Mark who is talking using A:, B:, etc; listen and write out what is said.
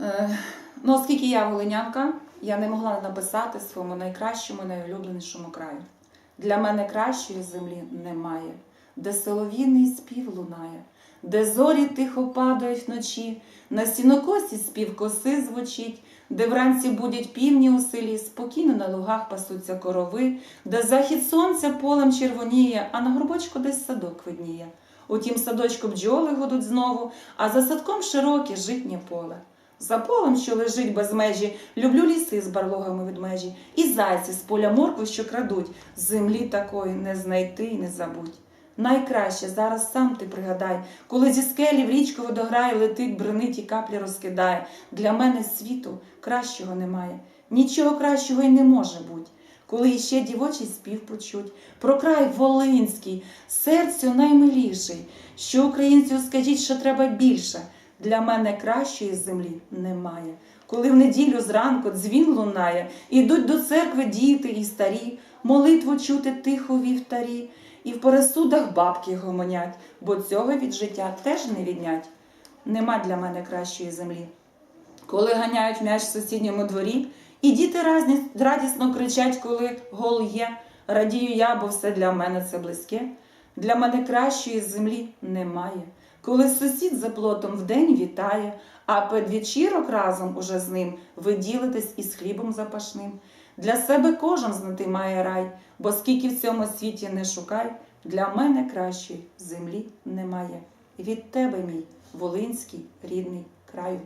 A: Е, ну, оскільки я волинянка, я не могла написати своєму найкращому, найулюбленішому краю. Для мене кращої землі немає, де солов'їний спів лунає, де зорі тихо падають вночі, на сінокосі спів коси звучить, де вранці будять півні у селі, спокійно на лугах пасуться корови, де захід сонця полем червоніє, а на горбочку десь садок видніє. У тім садочку бджоли гудуть знову, а за садком широке житнє поле. За полем, що лежить без межі, люблю ліси з барлогами від межі, і зайці з поля моркви, що крадуть, землі такої не знайти і не забудь. Найкраще зараз сам ти пригадай, коли зі скелі в річку водограй летить, бренить і каплі розкидає. Для мене світу кращого немає, нічого кращого й не може бути. Коли іще дівочий спів почуть, про край Волинський, серцю наймиліший, що українцю скажіть, що треба більше. Для мене кращої землі немає. Коли в неділю зранку дзвін лунає, ідуть до церкви діти і старі, молитву чути тихо вівтарі, і в пересудах бабки гомонять, бо цього від життя теж не віднять. Нема для мене кращої землі. Коли ганяють м'яч в сусідньому дворі, і діти радісно кричать, коли гол є, радію я, бо все для мене це близьке. Для мене кращої землі немає. Коли сусід за плотом вдень вітає, а підвечірок разом уже з ним ви ділитесь із хлібом запашним. Для себе кожен знати має рай, бо скільки в цьому світі не шукай, для мене кращої землі немає. Від тебе, мій волинський рідний краю.